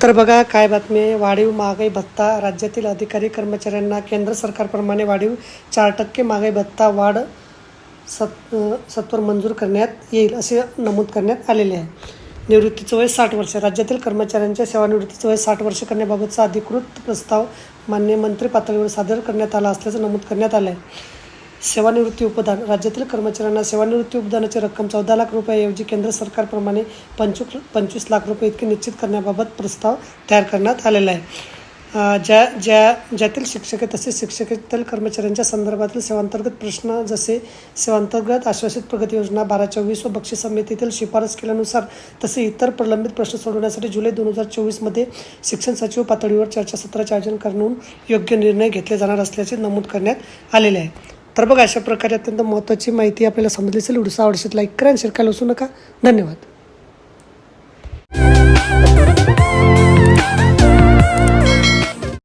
तर बघा काय बातमी आहे? वाढीव महागाई भत्ता राज्यातील अधिकारी कर्मचाऱ्यांना केंद्र सरकारप्रमाणे वाढीव चार टक्के महागाई भत्ता वाढ सत् सत्वर मंजूर करण्यात येईल असे नमूद करण्यात आलेले आहे. निवृत्तीचं वय साठ वर्ष. राज्यातील कर्मचाऱ्यांच्या सेवानिवृत्तीचं वय साठ वर्ष करण्याबाबतचा अधिकृत प्रस्ताव मान्य मंत्री पातळीवर सादर करण्यात आला असल्याचं नमूद करण्यात आलं आहे सेवानिवृत्ती उपदान राज्यातील कर्मचाऱ्यांना सेवानिवृत्ती उपदानाची रक्कम चौदा लाख रुपयाऐवजी केंद्र सरकारप्रमाणे पंचू पंचवीस लाख रुपये इतके निश्चित करण्याबाबत प्रस्ताव तयार करण्यात आलेला आहे. ज्या ज्या ज्यातील शिक्षक आहे तसेच शिक्षकेतील कर्मचाऱ्यांच्या संदर्भातील सेवांतर्गत प्रश्न जसे सेवांतर्गत आश्वासित प्रगती योजना बारा चोवीस व बक्षीस समितीतील शिफारस केल्यानुसार तसे इतर प्रलंबित प्रश्न सोडवण्यासाठी जुलै दोन हजार चोवीसमध्ये शिक्षण सचिव पातळीवर चर्चासत्राचे आयोजन करून योग्य निर्णय घेतले जाणार असल्याचे नमूद करण्यात आलेले आहे. तर बघा अशा प्रकारे अत्यंत महत्त्वाची माहिती आपल्याला समजली असेल. व्हिडिओ आवडशील लाईक करा आणि शेअर करायला विसरू नका. धन्यवाद.